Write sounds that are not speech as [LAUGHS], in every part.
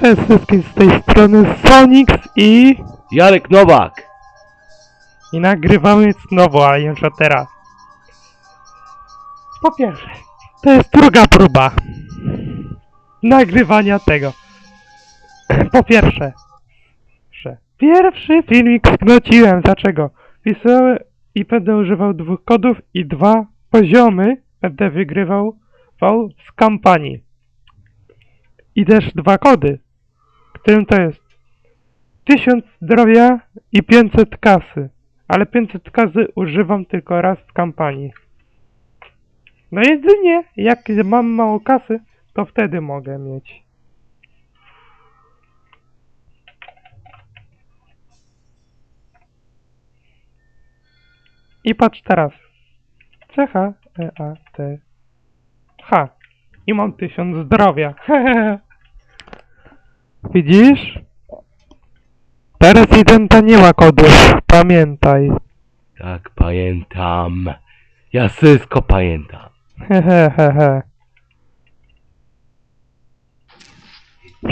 Cześć wszystkim z tej strony Sonix i... Jarek Nowak! I nagrywamy znowu, ale już od teraz. Po pierwsze, to jest druga próba nagrywania tego. Po pierwsze, że pierwszy filmik sknociłem. Dlaczego? Pisałem i będę używał dwóch kodów i dwa poziomy będę wygrywał wał z kampanii. I też dwa kody, którym to jest 1000 zdrowia i 500 kasy. Ale 500 kasy używam tylko raz w kampanii. No jedynie jak mam mało kasy, to wtedy mogę mieć. I patrz teraz. C H E H. I mam 1000 zdrowia. [LAUGHS] Widzisz? Teraz identa nie ma kodów. Pamiętaj. Tak, pamiętam. Ja wszystko pamiętam. Hehehehe.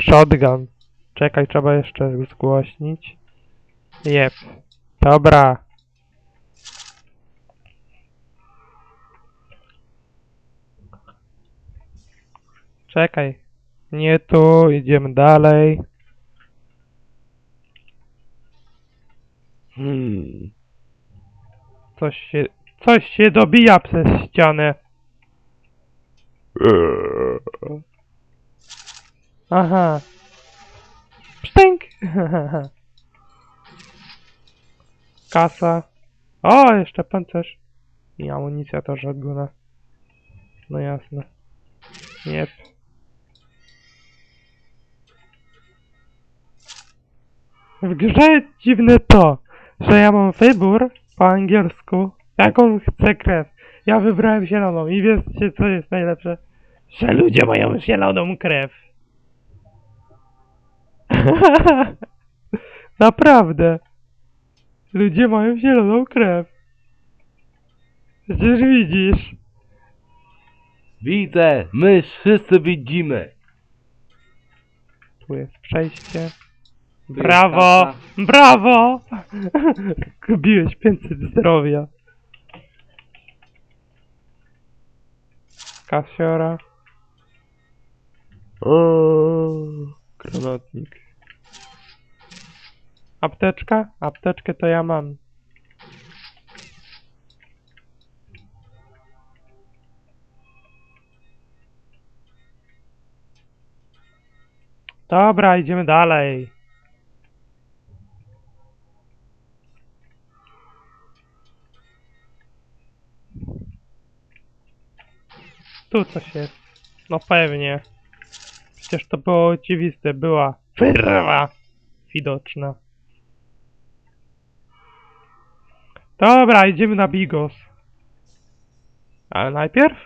Shotgun. Czekaj, trzeba jeszcze zgłośnić. Jep. Dobra. Czekaj. Nie tu, idziemy dalej. Hmm. Coś się, coś się dobija przez ścianę. Aha. Psztęk! [LAUGHS] Kasa. O, jeszcze pancerz. I amunicja to żadguna. No jasne. Nie. W grze dziwne to, że ja mam wybór po angielsku, jaką chcę krew. Ja wybrałem zieloną i wiecie co jest najlepsze? Że ludzie mają zieloną krew. [LAUGHS] Naprawdę. Ludzie mają zieloną krew. Przecież widzisz. Widzę, my wszyscy widzimy. Tu jest przejście. Brawo! Brawo! [LAUGHS] Kupiłeś 500 zdrowia. Kasiora. O, granatnik. Apteczka? Apteczkę to ja mam. Dobra, idziemy dalej. Tu coś jest. No pewnie. Przecież to było oczywiste. Była wyrwa widoczna. Dobra, idziemy na Bigos. Ale najpierw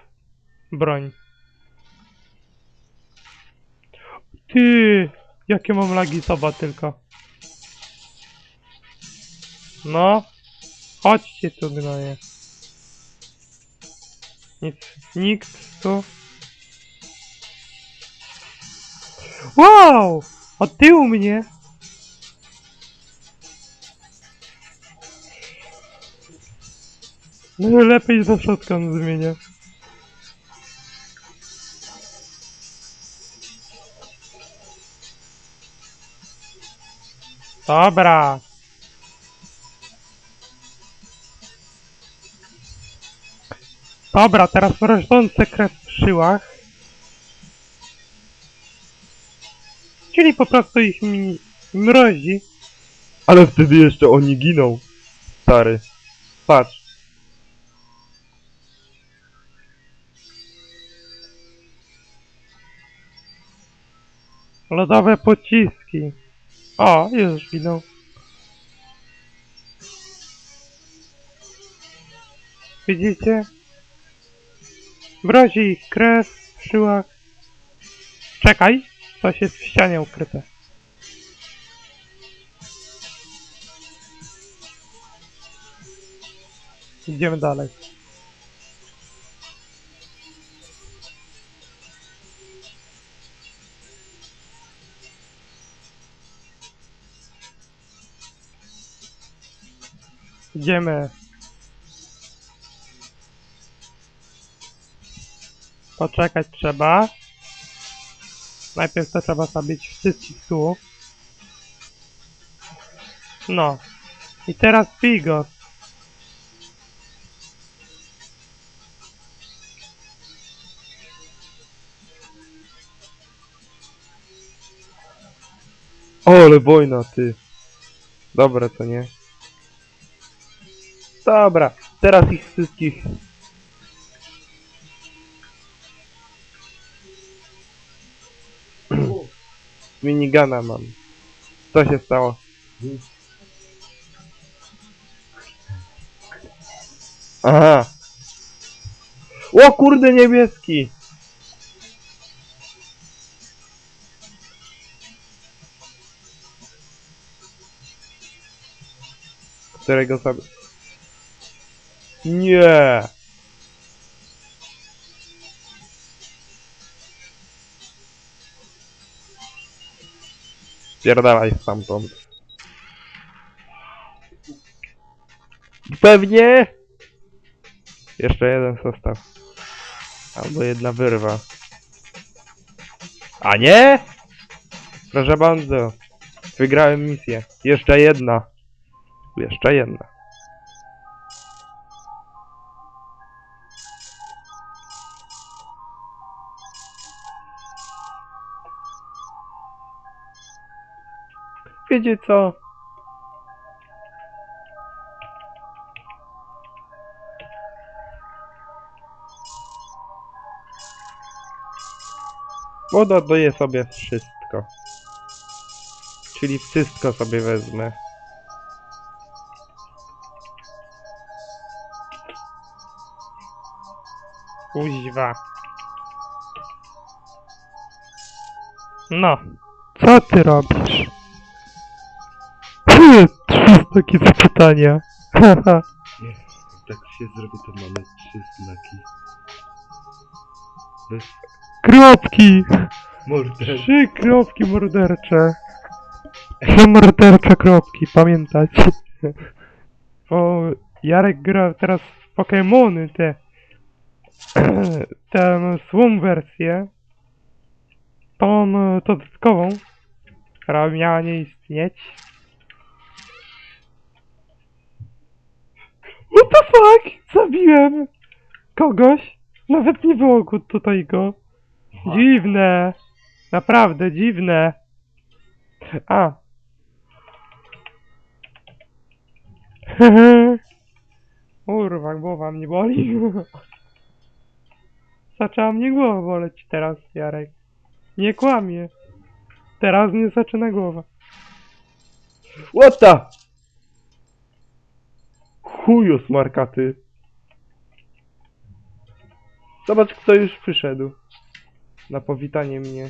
broń. Ty, jakie mam lagi soba tylko. No, chodźcie tu gnoje. Nikt tu. Wow! Od tyłu mnie! No lepiej za shotgun zmienię. Dobra. Dobra, teraz mrożące krew w żyłach. Czyli po prostu ich mi mrozi. Ale wtedy jeszcze oni giną. Stary. Patrz. Lodowe pociski. O, już giną. Widzicie? Mrozi ich krew w żyłach. Czekaj, coś jest w ścianie ukryte. Idziemy dalej. Idziemy Poczekać trzeba. Najpierw to trzeba zabić wszystkich tu. No. I teraz bij go. Ole wojna, ty. Dobra, to nie. Dobra, teraz ich wszystkich. Minigana mam. Co się stało? Aha. O kurde niebieski! Którego sobie... Nie! Spierdalaj stamtąd. Pewnie! Jeszcze jeden został. Albo jedna wyrwa. A nie? Proszę bardzo. Wygrałem misję. Jeszcze jedna. Jeszcze jedna. Wiecie co? Woda daje sobie wszystko. Czyli wszystko sobie wezmę. Kuźwa. No. Co ty robisz? Takie zapytania. Haha. [LAUGHS] Tak się zrobi, to mamy trzy znaki. Bez Kropki! morder. Trzy kropki mordercze. Trzy mordercze kropki, pamiętać. [LAUGHS] Bo Jarek gra teraz w Pokemony, te... [CLEARS THROAT] tę złą wersję. Tą e, dodatkową, która miała nie istnieć. What the fuck? Zabiłem kogoś. Nawet nie było tutaj go. Dziwne. Naprawdę dziwne. A. [LAUGHS] Kurwa, głowa mnie boli. [LAUGHS] Zaczęła mnie głowa boleć teraz, Jarek. Nie kłamie. Teraz mnie zaczyna głowa. What the? Chuju smarkaty. Zobacz kto już przyszedł. Na powitanie mnie.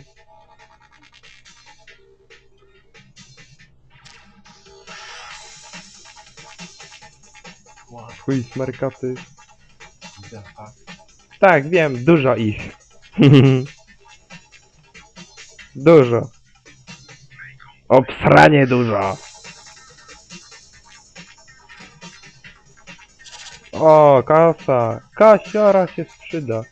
Chuj smarkaty. Tak, wiem, dużo ich. [LAUGHS] dużo. Obsranie dużo. O, kasa. Kasiora się sprzyda.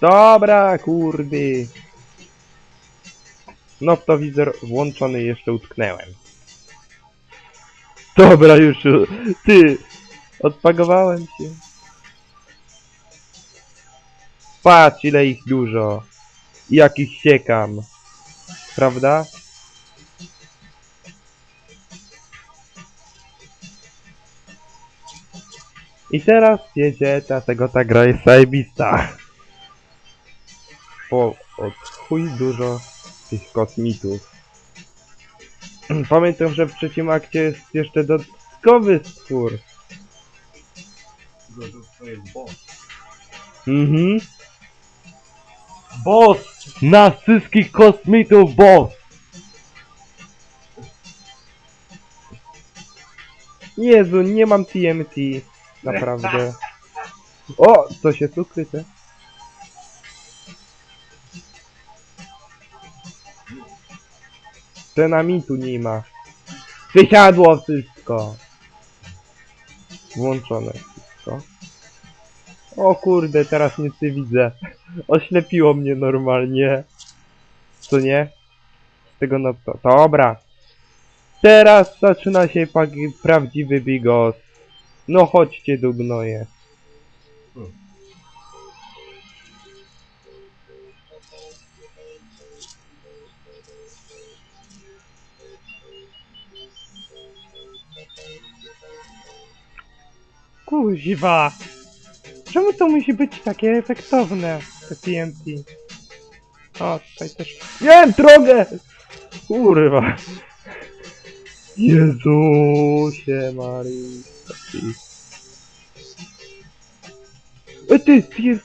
Dobra, kurdy. No w to widzę włączony jeszcze utknęłem. Dobra, już. Ty. Odpagowałem się. Patrz ile ich dużo. I jak ich siekam. Prawda? I teraz wiecie, dlatego ta gra jest zajebista. Bo od chuj dużo tych kosmitów. [CLEARS THROAT] Pamiętam, że w trzecim akcie jest jeszcze dodatkowy stwór. Mhm. Boss! Na wszystkich kosmitów boss! Jezu, nie mam TMT. Naprawdę. O! Co się tu kryte? Dynamitu nie ma. Wysiadło wszystko. Włączone wszystko. O kurde, teraz nic nie widzę. Oślepiło mnie normalnie. Co nie? Z tego no to. Dobra. Teraz zaczyna się prawdziwy bigos. No chodźcie do gnoje. Kuźwa! Czemu to musi być takie efektowne, te TNT? O, tutaj też... Nie, drogę! Kurwa. Jezusie Marii. E ty, ty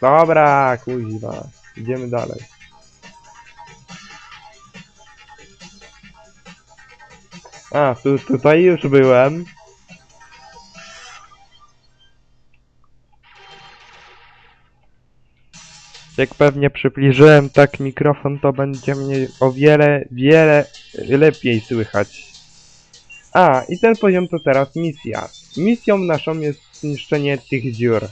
Dobra, kuźwa. Idziemy dalej. A, tu, tutaj już byłem. Jak pewnie przybliżyłem tak mikrofon, to będzie mnie o wiele, wiele lepiej słychać. A, i ten poziom to teraz misja. Misją naszą jest zniszczenie tych dziur.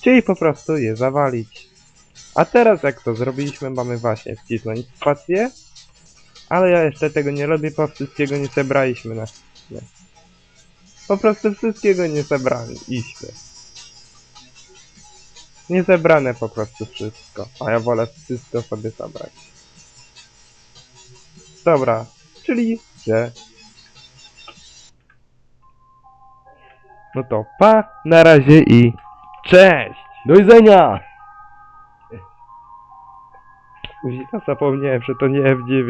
Czyli po prostu je zawalić. A teraz jak to zrobiliśmy, mamy właśnie wcisnąć spację ale ja jeszcze tego nie robię, bo wszystkiego nie zebraliśmy na nie. Po prostu wszystkiego nie zebraliśmy. Nie zebrane po prostu wszystko. A ja wolę wszystko sobie zabrać. Dobra, czyli że... No to pa, na razie i cześć! Do widzenia! Zapomniałem, że to nie F9.